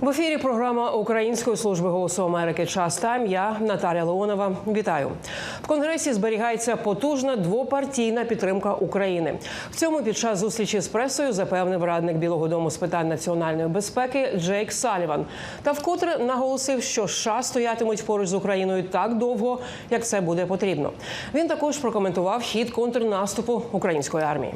В ефірі програма Української служби голосу Америки Час Тайм. Я Наталя Леонова. Вітаю в конгресі. Зберігається потужна двопартійна підтримка України. В цьому під час зустрічі з пресою запевнив радник Білого Дому з питань національної безпеки Джейк Саліван. Та вкотре наголосив, що США стоятимуть поруч з Україною так довго, як це буде потрібно. Він також прокоментував хід контрнаступу української армії.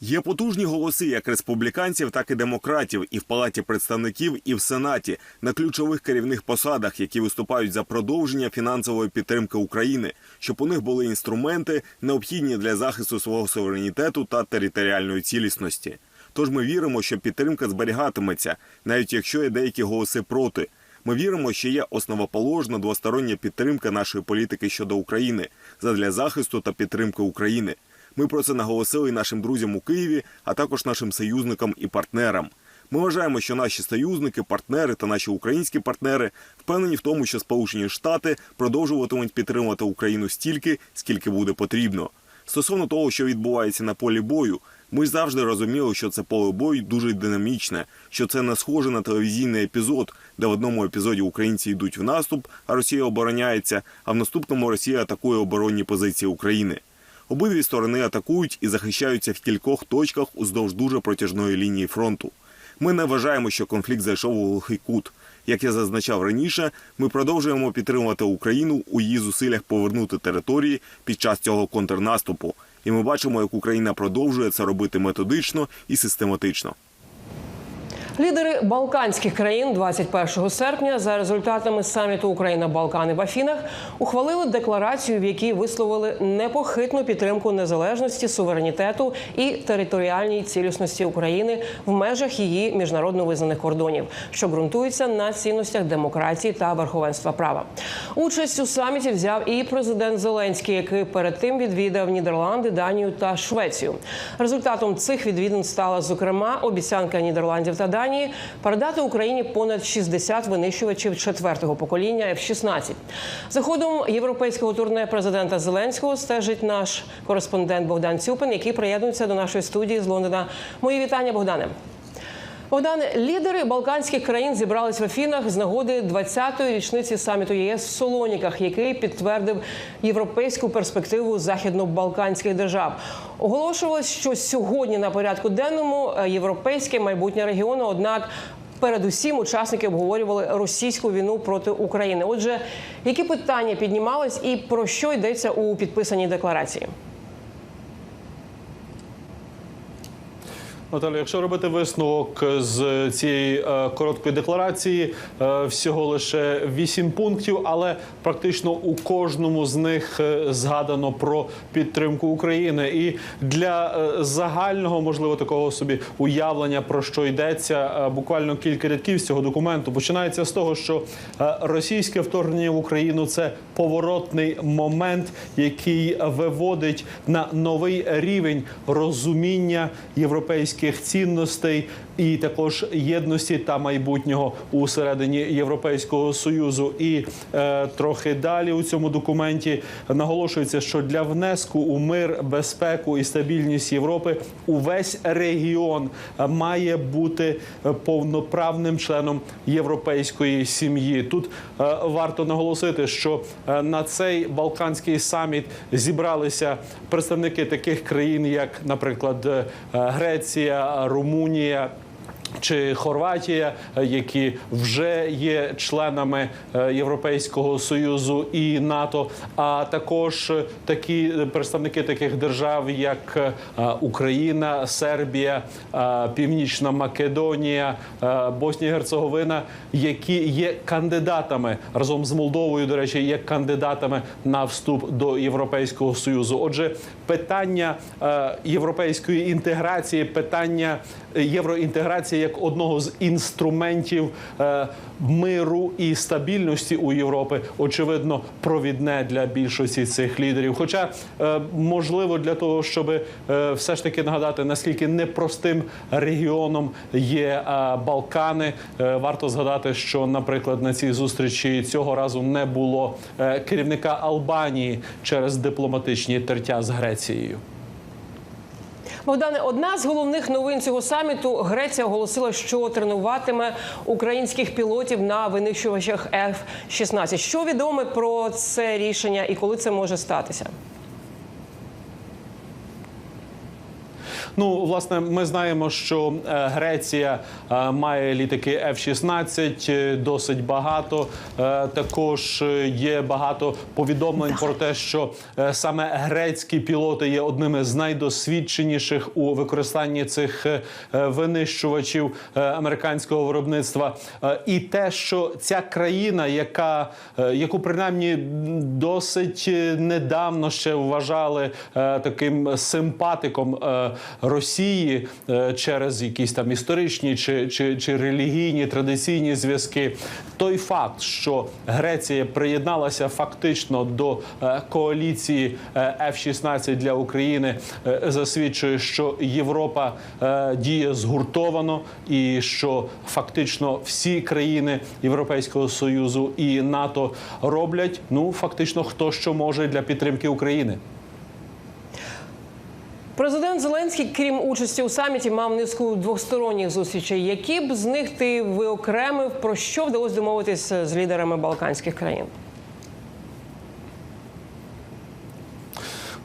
Є потужні голоси як республіканців, так і демократів, і в палаті представників, і в сенаті на ключових керівних посадах, які виступають за продовження фінансової підтримки України, щоб у них були інструменти, необхідні для захисту свого суверенітету та територіальної цілісності. Тож ми віримо, що підтримка зберігатиметься, навіть якщо є деякі голоси проти. Ми віримо, що є основоположна двостороння підтримка нашої політики щодо України задля захисту та підтримки України. Ми про це наголосили нашим друзям у Києві, а також нашим союзникам і партнерам. Ми вважаємо, що наші союзники, партнери та наші українські партнери впевнені в тому, що Сполучені Штати продовжуватимуть підтримувати Україну стільки, скільки буде потрібно. Стосовно того, що відбувається на полі бою, ми завжди розуміли, що це поле бою дуже динамічне, що це не схоже на телевізійний епізод, де в одному епізоді українці йдуть в наступ, а Росія обороняється, а в наступному Росія атакує оборонні позиції України. Обидві сторони атакують і захищаються в кількох точках уздовж дуже протяжної лінії фронту. Ми не вважаємо, що конфлікт зайшов у глухий кут. Як я зазначав раніше, ми продовжуємо підтримувати Україну у її зусиллях повернути території під час цього контрнаступу. І ми бачимо, як Україна продовжує це робити методично і систематично. Лідери Балканських країн 21 серпня за результатами саміту Україна Балкани в Афінах ухвалили декларацію, в якій висловили непохитну підтримку незалежності, суверенітету і територіальній цілісності України в межах її міжнародно визнаних кордонів, що ґрунтуються на цінностях демократії та верховенства права. Участь у саміті взяв і президент Зеленський, який перед тим відвідав Нідерланди, Данію та Швецію. Результатом цих відвідин стала зокрема обіцянка Нідерландів та Данії передати Україні понад 60 винищувачів четвертого покоління F-16. За ходом європейського турне президента Зеленського стежить наш кореспондент Богдан Цюпин, який приєднується до нашої студії з Лондона. Мої вітання, Богдане. Богдане, лідери Балканських країн зібрались в Афінах з нагоди 20-ї річниці саміту ЄС в Солоніках, який підтвердив європейську перспективу західно-балканських держав. Оголошувалось, що сьогодні на порядку денному е, європейське майбутнє регіону, однак. Передусім учасники обговорювали російську війну проти України. Отже, які питання піднімались і про що йдеться у підписаній декларації? Наталі, якщо робити висновок з цієї е, короткої декларації, е, всього лише вісім пунктів, але практично у кожному з них е, згадано про підтримку України. І для загального, можливо, такого собі уявлення про що йдеться, буквально кілька рядків з цього документу починається з того, що російське вторгнення в Україну це поворотний момент, який виводить на новий рівень розуміння європейських цінностей і також єдності та майбутнього усередині Європейського союзу. І е, трохи далі у цьому документі наголошується, що для внеску у мир, безпеку і стабільність Європи увесь регіон е, має бути е, повноправним членом європейської сім'ї. Тут е, варто наголосити, що е, на цей балканський саміт зібралися представники таких країн, як, наприклад, Греція, Румунія. Чи Хорватія, е, які вже є членами е, Європейського союзу і НАТО, а також е, такі представники таких держав, як Україна, Сербія, Північна Македонія, Боснія і Герцеговина, які є кандидатами разом з Молдовою, до речі, є кандидатами на вступ до Європейського союзу. Отже, питання е, європейської інтеграції, питання е, євроінтеграції як одного з інструментів е, миру і стабільності у Європи, очевидно, провідне для більшості цих лідерів. Хоча е, можливо для того, щоб е, все ж таки нагадати, наскільки непростим регіоном є е, Балкани, варто згадати, що, наприклад, на цій зустрічі цього разу не було керівника Албанії через дипломатичні тертя з Грецією. Богдане, одна з головних новин цього саміту Греція оголосила, що тренуватиме українських пілотів на винищувачах F-16. Що відомо про це рішення і коли це може статися? Ну, власне, ми знаємо, що е, Греція е, має літаки F-16, е, досить багато. Також є багато повідомлень про те, що саме грецькі пілоти є одними з найдосвідченіших у використанні цих винищувачів американського виробництва. І те, що ця країна, яка яку принаймні досить недавно ще вважали таким симпатиком Росії е, через якісь там історичні чи, чи, чи релігійні традиційні зв'язки. Той факт, що Греція приєдналася фактично до е, коаліції е, F-16 для України, е, засвідчує, що Європа е, діє згуртовано, і що фактично всі країни Європейського союзу і НАТО роблять ну фактично хто що може для підтримки України. Президент Зеленський, крім участі у саміті, мав низку двосторонніх зустрічей. Які б з них ти виокремив про що вдалося домовитись з лідерами Балканських країн?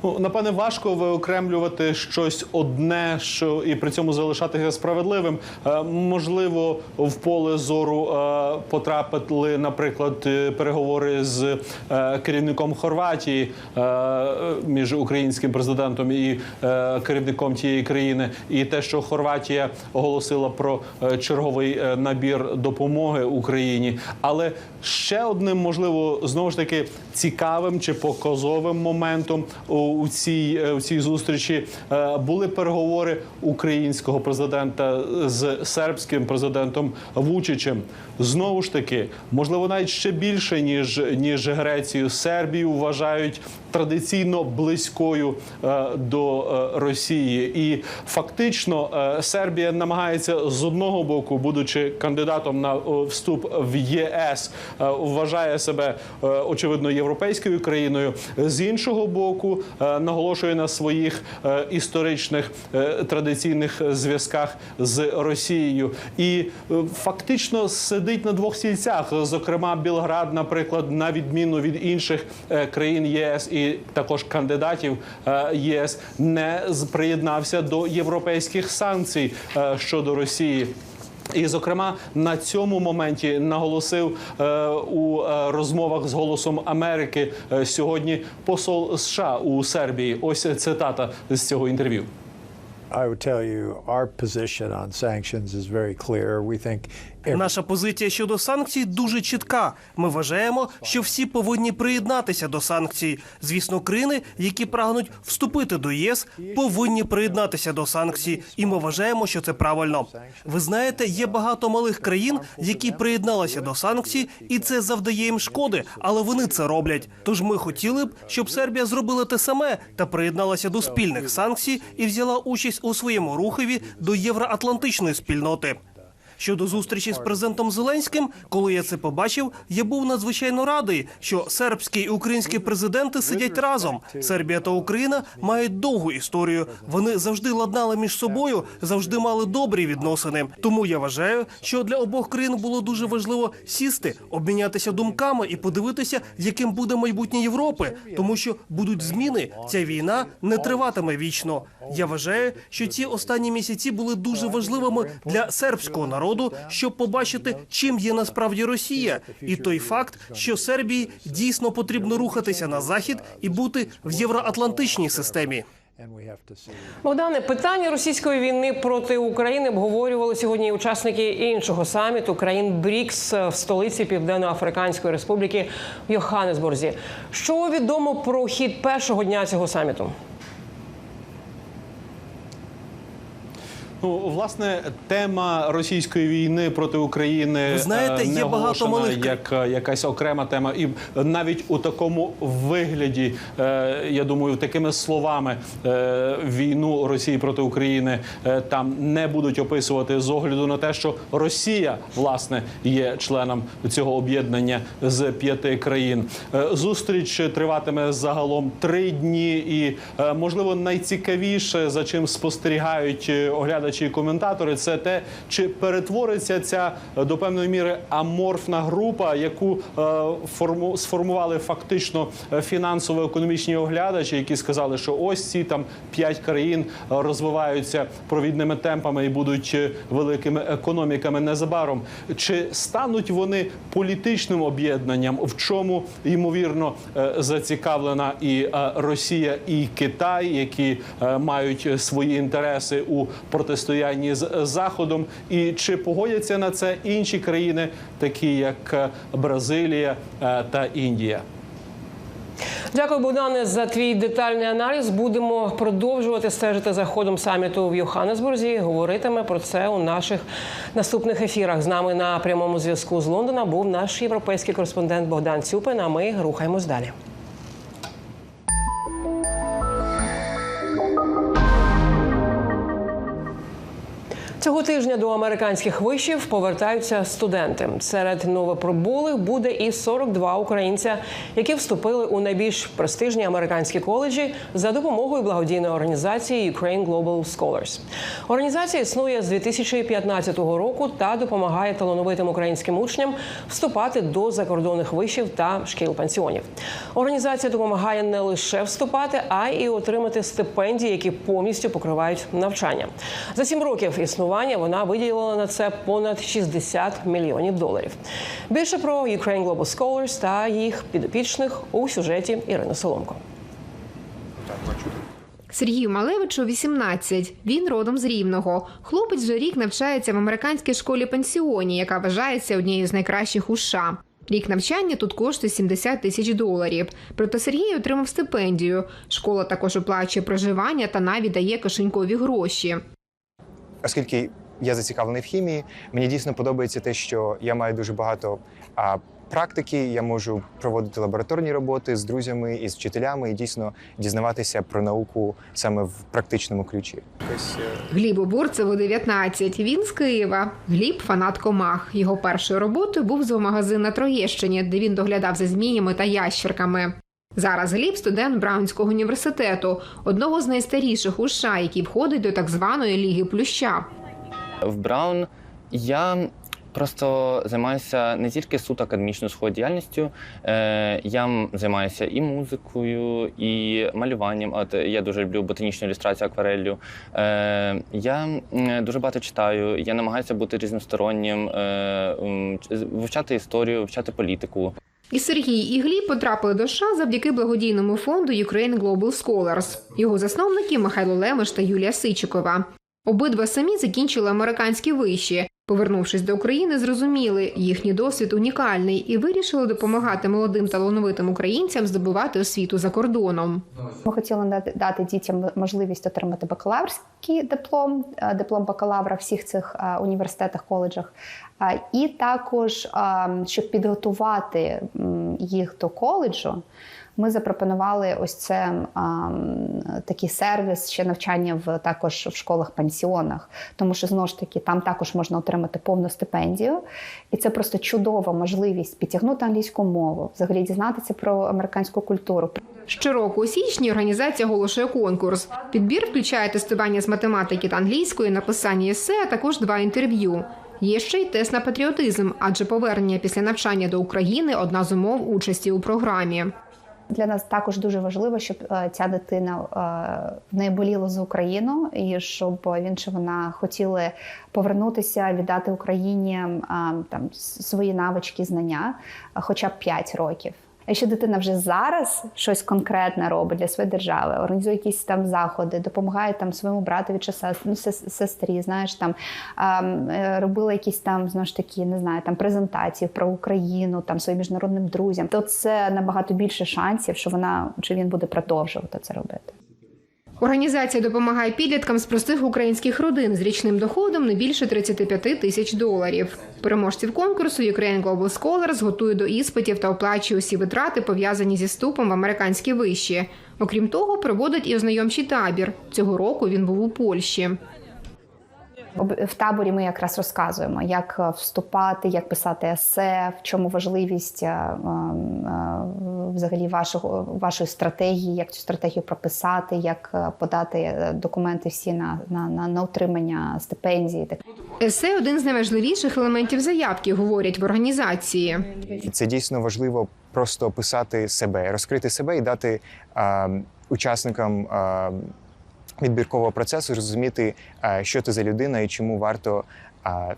Ну, напевне, важко виокремлювати щось одне, що і при цьому залишатися справедливим. Е, можливо, в поле зору е, потрапили, наприклад, е, переговори з е, керівником Хорватії е, між українським президентом і е, керівником тієї країни, і те, що Хорватія оголосила про е, черговий е, набір допомоги Україні. Але ще одним, можливо, знову ж таки цікавим чи показовим моментом у, у цій е, у цій зустрічі е, були переговори українського президента з сербським президентом Вучичем. Знову ж таки, можливо, навіть ще більше ніж ніж Грецію, Сербію вважають традиційно близькою е, до е, Росії, і фактично е, Сербія намагається з одного боку, будучи кандидатом на вступ в ЄС, вважає себе очевидно європейською країною. З іншого боку, наголошує на своїх історичних традиційних зв'язках з Росією, і фактично сидить на двох стільцях. Зокрема, Білград, наприклад, на відміну від інших країн ЄС і також кандидатів е, єС, не приєднався до європейських санкцій е, щодо Росії. І, зокрема, на цьому моменті наголосив е, у е, розмовах з голосом Америки е, сьогодні посол США у Сербії. Ось цитата з цього інтерв'ю. I would tell you our position on sanctions is very clear. We think Наша позиція щодо санкцій дуже чітка. Ми вважаємо, що всі повинні приєднатися до санкцій. Звісно, країни, які прагнуть вступити до ЄС, повинні приєднатися до санкцій, і ми вважаємо, що це правильно. Ви знаєте, є багато малих країн, які приєдналися до санкцій, і це завдає їм шкоди, але вони це роблять. Тож ми хотіли б, щоб Сербія зробила те саме та приєдналася до спільних санкцій і взяла участь у своєму рухові до євроатлантичної спільноти. Щодо зустрічі з президентом Зеленським, коли я це побачив, я був надзвичайно радий, що сербський і український президенти сидять разом. Сербія та Україна мають довгу історію. Вони завжди ладнали між собою, завжди мали добрі відносини. Тому я вважаю, що для обох країн було дуже важливо сісти, обмінятися думками і подивитися, яким буде майбутнє Європи, тому що будуть зміни. Ця війна не триватиме вічно. Я вважаю, що ці останні місяці були дуже важливими для сербського народу, щоб побачити, чим є насправді Росія, і той факт, що Сербії дійсно потрібно рухатися на захід і бути в євроатлантичній системі. Богдане, питання російської війни проти України обговорювали сьогодні учасники іншого саміту країн БРІКС в столиці Південно-Африканської Республіки в Йоханнесбурзі. Що відомо про хід першого дня цього саміту? Ну, власне, тема російської війни проти України Ви знаєте, не є багато малих як е, якась окрема тема, і навіть у такому вигляді, е, я думаю, такими словами е, війну Росії проти України там не будуть описувати з огляду на те, що Росія власне є членом цього об'єднання з п'яти країн. Зустріч триватиме загалом три дні, і можливо найцікавіше за чим спостерігають е, і коментатори, це те, чи перетвориться ця е, до певної міри аморфна група, яку е, форму сформували фактично е, фінансово-економічні оглядачі, які сказали, що ось ці там п'ять країн розвиваються провідними темпами і будуть великими економіками незабаром. Чи стануть вони політичним об'єднанням, в чому ймовірно зацікавлена і Росія, і Китай, які мають свої інтереси у протистоянні з е, Заходом, і чи погодяться на це інші країни, такі як е, Бразилія е, та Індія? Дякую, Богдане, за твій детальний аналіз. Будемо продовжувати стежити за ходом саміту в Йоханнесбурзі. Говоритиме про це у наших наступних ефірах. З нами на прямому зв'язку з Лондона був наш європейський кореспондент Богдан Цюпин. А ми рухаємось далі. Цього тижня до американських вишів повертаються студенти. Серед новоприбулих буде і 42 українця, які вступили у найбільш престижні американські коледжі за допомогою благодійної організації Ukraine Global Scholars. Організація існує з 2015 року та допомагає талановитим українським учням вступати до закордонних вишів та шкіл пансіонів. Організація допомагає не лише вступати, а й отримати стипендії, які повністю покривають навчання. За сім років існування вона виділила на це понад 60 мільйонів доларів. Більше про Ukraine Global Scholars та їх підопічних у сюжеті Ірини Соломко. Сергію Малевичу 18. Він родом з Рівного. Хлопець вже рік навчається в американській школі пансіоні, яка вважається однією з найкращих у США. Рік навчання тут коштує 70 тисяч доларів. Проте Сергій отримав стипендію. Школа також оплачує проживання та навіть дає кишенькові гроші. Оскільки я зацікавлений в хімії, мені дійсно подобається те, що я маю дуже багато а, практики. Я можу проводити лабораторні роботи з друзями і з вчителями, і дійсно дізнаватися про науку саме в практичному ключі. Глібу Бурцеву 19. Він з Києва. Гліб фанат комах. Його першою роботою був зоомагазин на Троєщині, де він доглядав за зміями та ящерками. Зараз Гліб студент Браунського університету, одного з найстаріших у США, який входить до так званої ліги плюща. В Браун я просто займаюся не тільки суто академічною своєю діяльністю. Е, я займаюся і музикою, і малюванням. От я дуже люблю ботанічну ілюстрацію аквареллю. Е, я дуже багато читаю. Я намагаюся бути різностороннім, е, вивчати історію, вивчати політику. І Сергій і Гліб потрапили до США завдяки благодійному фонду Ukraine Global Scholars. Його засновники Михайло Лемеш та Юлія Сичикова. Обидва самі закінчили американські виші. Повернувшись до України, зрозуміли, їхній досвід унікальний і вирішили допомагати молодим талановитим українцям здобувати освіту за кордоном. Ми хотіли дати- дітям можливість отримати бакалаврський диплом, е, диплом бакалавра всіх цих е, університетах, коледжах, і також, щоб підготувати їх до коледжу. Ми запропонували ось це ем, такий сервіс ще навчання в також в школах-пансіонах, тому що знову ж таки там також можна отримати повну стипендію, і це просто чудова можливість підтягнути англійську мову, взагалі дізнатися про американську культуру, Щороку у січні організація оголошує конкурс. Підбір включає тестування з математики та англійської, написання есе, а також два інтерв'ю. Є ще й тест на патріотизм, адже повернення після навчання до України одна з умов участі у програмі. Для нас також дуже важливо, щоб е, ця дитина не в неї боліло за Україну, і щоб він чи вона хотіли повернутися, віддати Україні е, там свої навички, знання, е, хоча б 5 років. Якщо дитина вже зараз щось конкретне робить для своєї держави, організує якісь там заходи, допомагає там своєму братові чи ну, сестрі, знаєш, там е, робила якісь там знову ж таки, не знаю, там презентації про Україну, там своїм міжнародним друзям, то це набагато більше шансів, що вона чи він буде продовжувати це робити. Організація допомагає підліткам з простих українських родин з річним доходом не більше 35 тисяч доларів. Переможців конкурсу Ukraine Global Scholars готує до іспитів та оплачує усі витрати, пов'язані зі вступом в американські вищі. Окрім того, проводить і ознайомчий табір. Цього року він був у Польщі. Об- В таборі ми якраз розказуємо, як е, вступати, як писати есе, в чому важливість е, е, взагалі вашого вашої стратегії, як цю стратегію прописати, як подати документи всі на, на, на, на отримання стипендії. Так Есе один з найважливіших елементів заявки, говорять в організації. Це дійсно важливо просто описати себе, розкрити себе і дати а, учасникам а, відбіркового процесу зрозуміти, а, що ти за людина і чому варто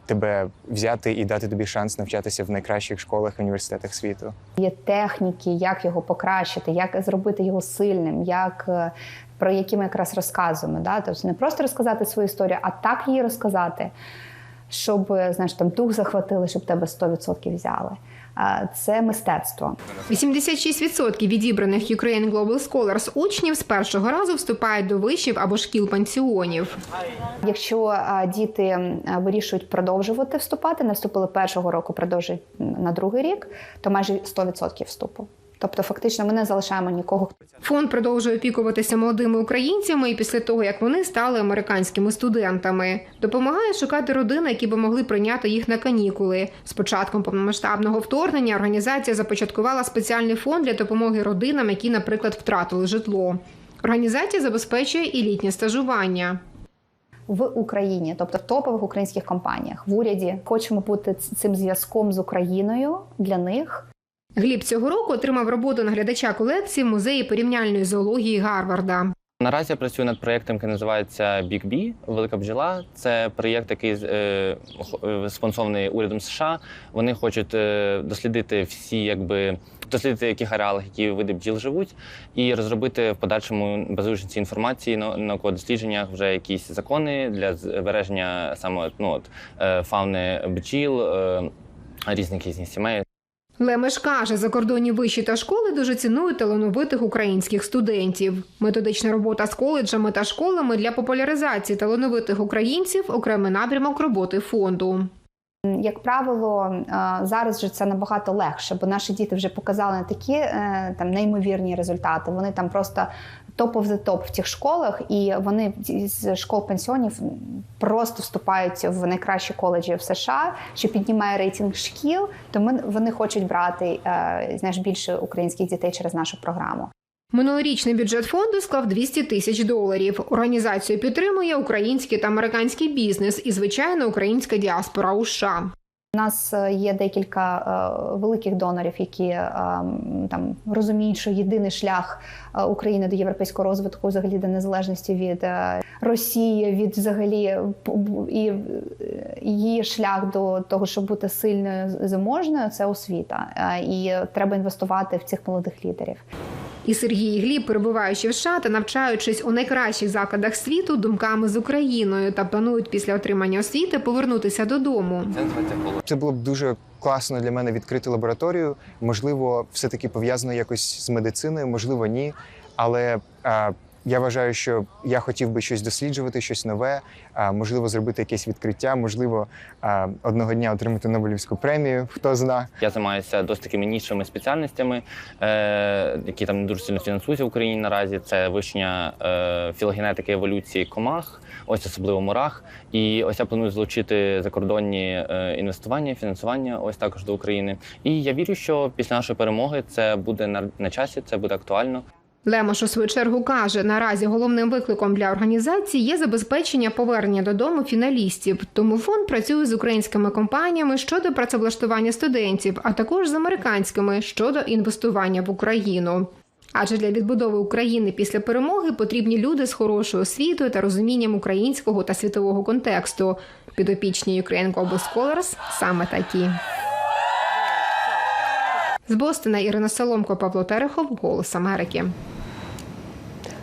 тебе взяти і дати тобі шанс навчатися в найкращих школах і університетах світу. Є техніки, як його покращити, як зробити його сильним, як е, про які ми якраз розказуємо. Да? Тобто не просто розказати свою історію, а так її розказати, щоб е, знаєш, там дух захватили, щоб тебе 100% взяли. Це мистецтво. 86% відібраних Ukraine Global Scholars учнів з першого разу вступають до вишів або шкіл пансіонів. Якщо діти вирішують продовжувати вступати, не вступили першого року, продовжують на другий рік, то майже 100% вступу. Тобто, фактично, ми не залишаємо нікого, Фонд продовжує опікуватися молодими українцями і після того, як вони стали американськими студентами. Допомагає шукати родини, які би могли прийняти їх на канікули. З початком повномасштабного вторгнення організація започаткувала спеціальний фонд для допомоги родинам, які, наприклад, втратили житло. Організація забезпечує і літнє стажування. в Україні, тобто в топових українських компаніях, в уряді хочемо бути цим зв'язком з Україною для них. Гліб цього року отримав роботу наглядача колекції в музеї порівняльної зоології Гарварда. Наразі я працюю над проєктом, який називається Bee, Велика бджола. Це проєкт, який е, е, спонсований урядом США. Вони хочуть е, дослідити всі, якби дослідити, яких ареалах які види бджіл живуть, і розробити в подальшому, базуючись цій інформації, на науково-дослідженнях вже якісь закони для збереження саме ну, от, е, фауни бджіл, е, різних різних сімей. Лемеш каже, закордонні виші та школи дуже цінують талановитих українських студентів. Методична робота з коледжами та школами для популяризації талановитих українців окремий напрямок роботи фонду. Як правило, зараз же це набагато легше, бо наші діти вже показали такі е, там неймовірні результати. Вони там просто топ of the топ в тих школах, і вони з школ пенсіонів просто вступають в найкращі коледжі в США, що піднімає рейтинг шкіл. Тому вони хочуть брати е, знаєш більше українських дітей через нашу програму. Минулорічний бюджет фонду склав 200 тисяч доларів. Організацію підтримує український та американський бізнес і, звичайно, українська діаспора у США. У нас е, є декілька е, великих донорів, які е, там розуміють, що єдиний шлях України до європейського розвитку, взагалі до незалежності від Росії, від взагалі і її шлях до того, щоб бути сильною заможною, це освіта. І треба інвестувати в цих молодих лідерів. І Сергій Гліб, перебуваючи в США та навчаючись у найкращих закладах світу, думками з Україною та планують після отримання освіти повернутися додому. Це. Було б дуже класно для мене відкрити лабораторію. Можливо, все таки пов'язано якось з медициною, можливо, ні. Але а, я вважаю, що я хотів би щось досліджувати, щось нове, можливо, зробити якесь відкриття, можливо, одного дня отримати Нобелівську премію. Хто зна. Я займаюся досить такими нішими спеціальностями, е, які там не дуже сильно фінансуються в Україні наразі. Це вивчення е, філогенетики еволюції комах, ось особливо мурах. І ось я планую залучити закордонні е, інвестування, фінансування, ось також до України. І я вірю, що після нашої перемоги це буде на часі, це буде актуально. Лемош у свою чергу каже, наразі головним викликом для організації є забезпечення повернення додому фіналістів. Тому фонд працює з українськими компаніями щодо працевлаштування студентів, а також з американськими щодо інвестування в Україну. Адже для відбудови України після перемоги потрібні люди з хорошою освітою та розумінням українського та світового контексту. Підопічні Ukraine Global Scholars саме такі. З Бостона Ірина Соломко, Павло Терехов, Голос Америки.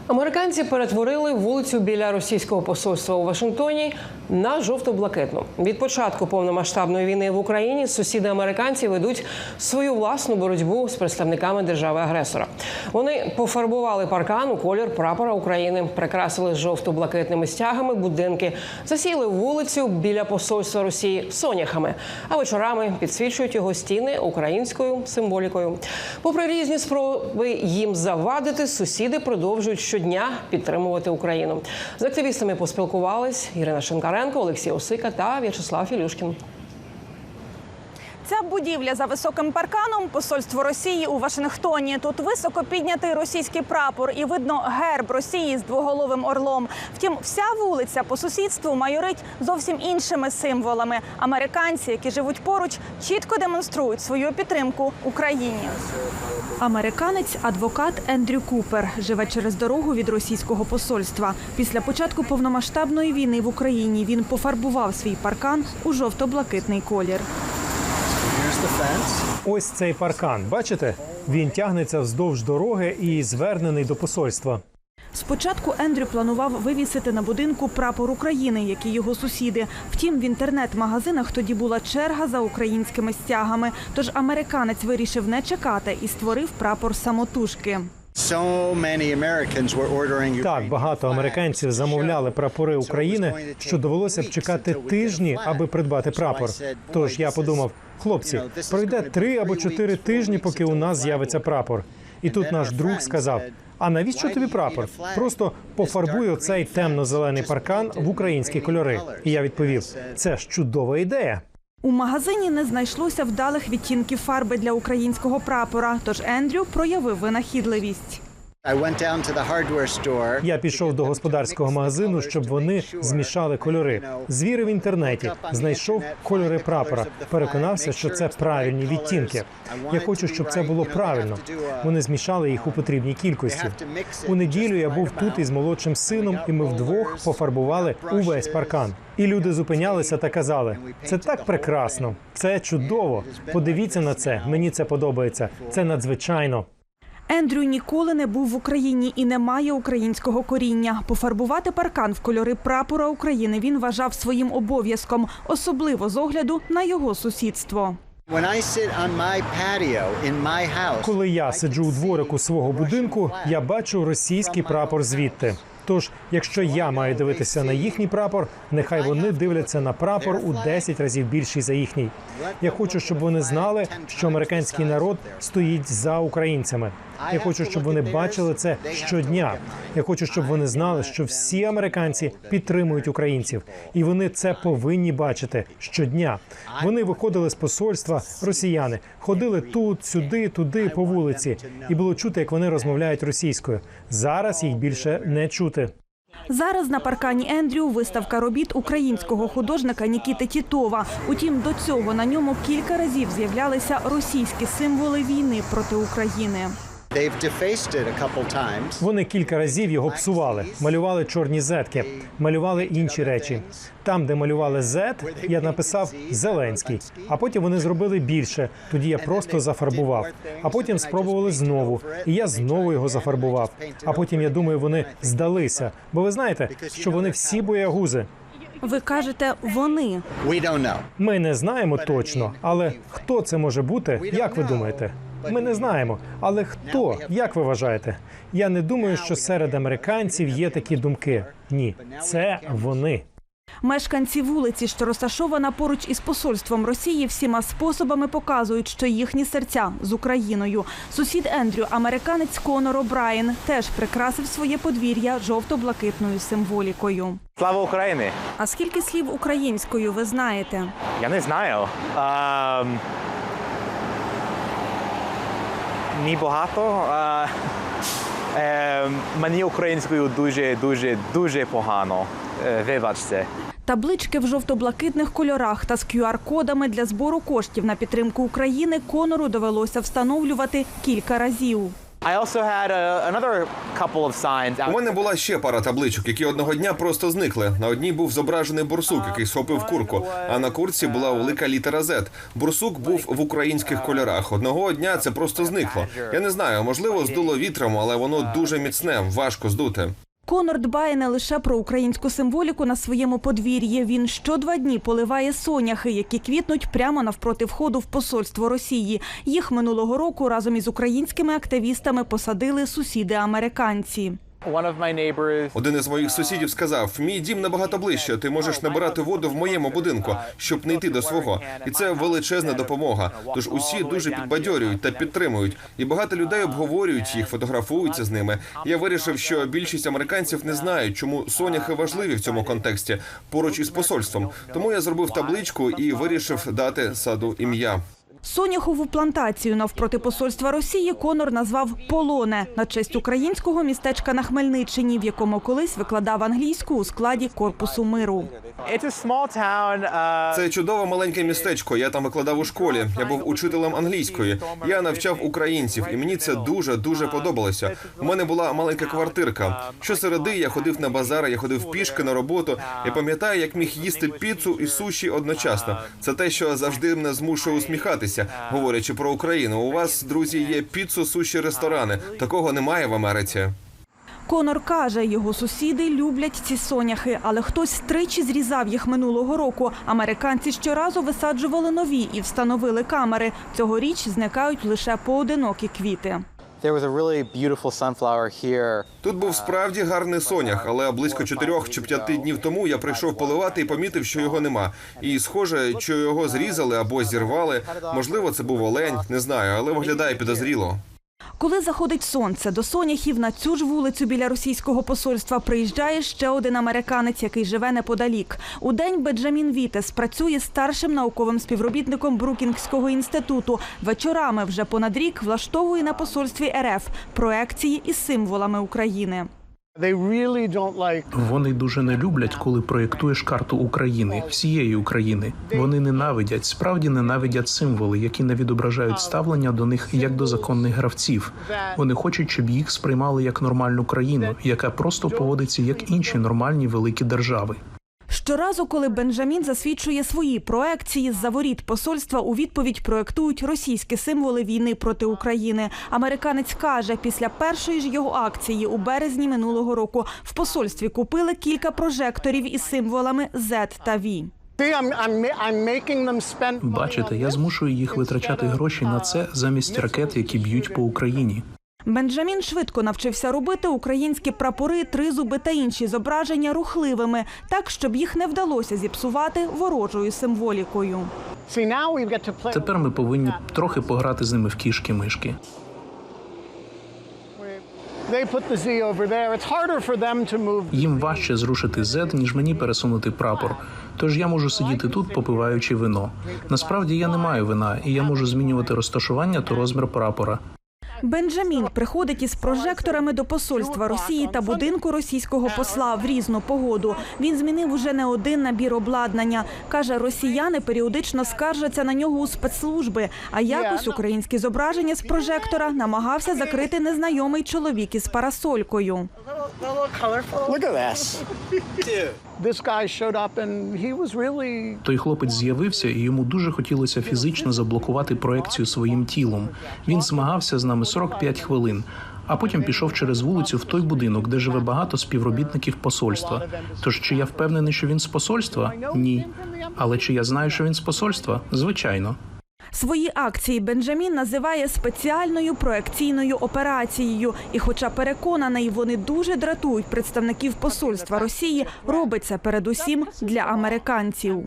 Американці перетворили вулицю біля російського посольства у Вашингтоні на жовто-блакитну. Від початку повномасштабної війни в Україні сусіди американці ведуть свою власну боротьбу з представниками держави-агресора. Вони пофарбували паркан у колір прапора України, прикрасили жовто-блакитними стягами будинки, засіяли вулицю біля посольства Росії соняхами, а вечорами підсвічують його стіни українською символікою. Попри різні спроби їм завадити, сусіди продовжують щодня підтримувати Україну. З активістами поспілкувались Ірина Шинкаренко, Олексій Осика та В'ячеслав Філюшкін. Ця будівля за високим парканом посольство Росії у Вашингтоні. Тут високо піднятий російський прапор і видно герб Росії з двоголовим орлом. Втім, вся вулиця по сусідству майорить зовсім іншими символами. Американці, які живуть поруч, чітко демонструють свою підтримку Україні. Американець, адвокат Ендрю Купер, живе через дорогу від російського посольства. Після початку повномасштабної війни в Україні він пофарбував свій паркан у жовто-блакитний колір. Ось цей паркан. Бачите? Він тягнеться вздовж дороги і звернений до посольства. Спочатку Ендрю планував вивісити на будинку прапор України, як і його сусіди. Втім, в інтернет-магазинах тоді була черга за українськими стягами. Тож американець вирішив не чекати і створив прапор самотужки. Так багато американців замовляли прапори України, що довелося б чекати тижні, аби придбати прапор. Тож я подумав, хлопці, пройде три або чотири тижні, поки у нас з'явиться прапор. І тут наш друг сказав: А навіщо тобі прапор? Просто пофарбуй оцей темно-зелений паркан в українські кольори. І я відповів: це ж чудова ідея. У магазині не знайшлося вдалих відтінків фарби для українського прапора. Тож Ендрю проявив винахідливість. Я пішов до господарського магазину, щоб вони змішали кольори. Звірив в інтернеті, знайшов кольори прапора, переконався, що це правильні відтінки. Я хочу, щоб це було правильно. Вони змішали їх у потрібній кількості. У неділю я був тут із молодшим сином, і ми вдвох пофарбували увесь паркан. І люди зупинялися та казали: це так прекрасно, це чудово. Подивіться на це. Мені це подобається. Це надзвичайно. Ендрю ніколи не був в Україні і не має українського коріння. Пофарбувати паркан в кольори прапора України він вважав своїм обов'язком, особливо з огляду на його сусідство. Коли я сиджу у дворику свого будинку, я бачу російський прапор звідти. Тож, якщо я маю дивитися на їхній прапор, нехай вони дивляться на прапор у 10 разів більший за їхній. Я хочу, щоб вони знали, що американський народ стоїть за українцями. Я хочу, щоб вони бачили це щодня. Я хочу, щоб вони знали, що всі американці підтримують українців, і вони це повинні бачити щодня. Вони виходили з посольства, росіяни ходили тут, сюди, туди по вулиці, і було чути, як вони розмовляють російською. Зараз їх більше не чути. Зараз на паркані Ендрю виставка робіт українського художника Нікіти Тітова. Утім, до цього на ньому кілька разів з'являлися російські символи війни проти України. Вони кілька разів його псували, малювали чорні зетки, малювали інші речі. Там, де малювали зет, я написав Зеленський. А потім вони зробили більше. Тоді я просто зафарбував. А потім спробували знову, і я знову його зафарбував. А потім я думаю, вони здалися. Бо ви знаєте, що вони всі боягузи. Ви кажете вони. Ми не знаємо точно, але хто це може бути? Як ви думаєте? Ми не знаємо. Але хто? Як ви вважаєте? Я не думаю, що серед американців є такі думки. Ні, це вони. Мешканці вулиці, що розташована поруч із посольством Росії, всіма способами показують, що їхні серця з Україною. Сусід Ендрю, американець Конор О'Брайен, теж прикрасив своє подвір'я жовто-блакитною символікою. Слава Україні! А скільки слів українською ви знаєте? Я не знаю. А, ні багато. А, е, мені українською дуже, дуже, дуже погано. Е, Вибачте. Таблички в жовто-блакитних кольорах та з QR-кодами для збору коштів на підтримку України Конору довелося встановлювати кілька разів. I also had a, another couple of signs. У мене була ще пара табличок, які одного дня просто зникли. На одній був зображений бурсук, який схопив курку. А на курці була велика літера Z. Бурсук був в українських кольорах. Одного дня це просто зникло. Я не знаю, можливо, здуло вітром, але воно дуже міцне, важко здути. Конор дбає не лише про українську символіку на своєму подвір'ї. Він що два дні поливає соняхи, які квітнуть прямо навпроти входу в посольство Росії. Їх минулого року разом із українськими активістами посадили my neighbors Один із моїх сусідів сказав: мій дім набагато ближче. Ти можеш набирати воду в моєму будинку, щоб не йти до свого. І це величезна допомога. Тож усі дуже підбадьорюють та підтримують. І багато людей обговорюють їх, фотографуються з ними. Я вирішив, що більшість американців не знають, чому соняхи важливі в цьому контексті поруч із посольством. Тому я зробив табличку і вирішив дати саду ім'я. Соняхову плантацію навпроти посольства Росії Конор назвав Полоне на честь українського містечка на Хмельниччині, в якому колись викладав англійську у складі корпусу миру. Uh, Це чудове маленьке містечко. Я там викладав у школі. Я був учителем англійської. Я навчав українців, і мені це дуже дуже подобалося. У мене була маленька квартирка. Щосереди я ходив на базари, я ходив пішки на роботу. Я пам'ятаю, як міг їсти піцу і суші одночасно. Це те, що завжди мене змушує усміхатися, говорячи про Україну. У вас, друзі, є піцу, суші, ресторани. Такого немає в Америці. Конор каже, його сусіди люблять ці соняхи, але хтось тричі зрізав їх минулого року. Американці щоразу висаджували нові і встановили камери. Цьогоріч зникають лише поодинокі квіти. Тут був справді гарний сонях, але близько чотирьох чи п'яти днів тому я прийшов поливати і помітив, що його нема. І схоже, що його зрізали або зірвали. Можливо, це був олень, не знаю, але виглядає підозріло. Коли заходить сонце до соняхів на цю ж вулицю біля російського посольства приїжджає ще один американець, який живе неподалік. У день Беджамін Вітес працює старшим науковим співробітником Брукінгського інституту. Вечорами вже понад рік влаштовує на посольстві РФ проекції із символами України. Вони дуже не люблять, коли проєктуєш карту України, всієї України. Вони ненавидять, справді ненавидять символи, які не відображають ставлення до них як до законних гравців. Вони хочуть, щоб їх сприймали як нормальну країну, яка просто поводиться як інші нормальні великі держави. Щоразу, коли Бенджамін засвідчує свої проекції з-за воріт посольства, у відповідь проектують російські символи війни проти України. Американець каже, після першої ж його акції у березні минулого року в посольстві купили кілька прожекторів із символами Z та V. Бачите, я змушую їх витрачати гроші на це замість ракет, які б'ють по Україні. Бенджамін швидко навчився робити українські прапори, тризуби та інші зображення рухливими, так щоб їх не вдалося зіпсувати ворожою символікою. Тепер ми повинні трохи пограти з ними в кішки-мишки. Їм важче зрушити Z, ніж мені пересунути прапор. Тож я можу сидіти тут, попиваючи вино. Насправді я не маю вина, і я можу змінювати розташування та розмір прапора. Бенджамін приходить із прожекторами до посольства Росії та будинку російського посла в різну погоду. Він змінив уже не один набір обладнання. Каже, росіяни періодично скаржаться на нього у спецслужби. А якось українські зображення з прожектора намагався закрити незнайомий чоловік із парасолькою. Той хлопець з'явився, і йому дуже хотілося фізично заблокувати проекцію своїм тілом. Він змагався з нами 45 хвилин. А потім пішов через вулицю в той будинок, де живе багато співробітників посольства. Тож чи я впевнений, що він з посольства? Ні. Але чи я знаю, що він з посольства? Звичайно. Свої акції Бенджамін називає спеціальною проекційною операцією. І, хоча переконаний, вони дуже дратують представників посольства Росії, робить це передусім для американців.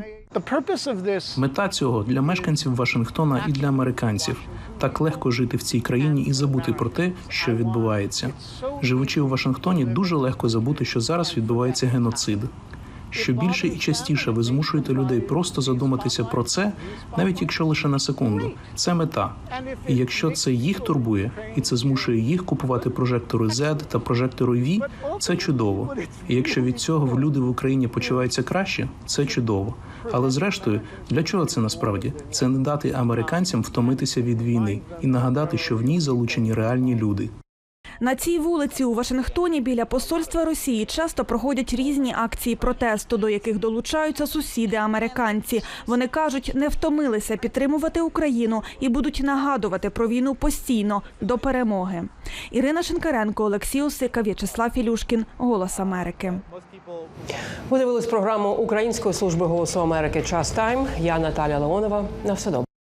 Мета цього для мешканців Вашингтона і для американців. Так легко жити в цій країні і забути про те, що відбувається. Живучи у Вашингтоні, дуже легко забути, що зараз відбувається геноцид. Що більше і частіше ви змушуєте людей просто задуматися про це, навіть якщо лише на секунду, це мета. І якщо це їх турбує, і це змушує їх купувати прожектори Z та прожектори V, це чудово. І якщо від цього люди в Україні почуваються краще, це чудово. Але зрештою, для чого це насправді? Це не дати американцям втомитися від війни і нагадати, що в ній залучені реальні люди. На цій вулиці у Вашингтоні біля посольства Росії часто проходять різні акції протесту, до яких долучаються сусіди американці. Вони кажуть, не втомилися підтримувати Україну і будуть нагадувати про війну постійно до перемоги. Ірина Шинкаренко, Олексій Осика, В'ячеслав Ілюшкін, Голос Америки. Ви дивились програму Української служби голосу Америки Час Тайм. Я Наталя Леонова. На все добре.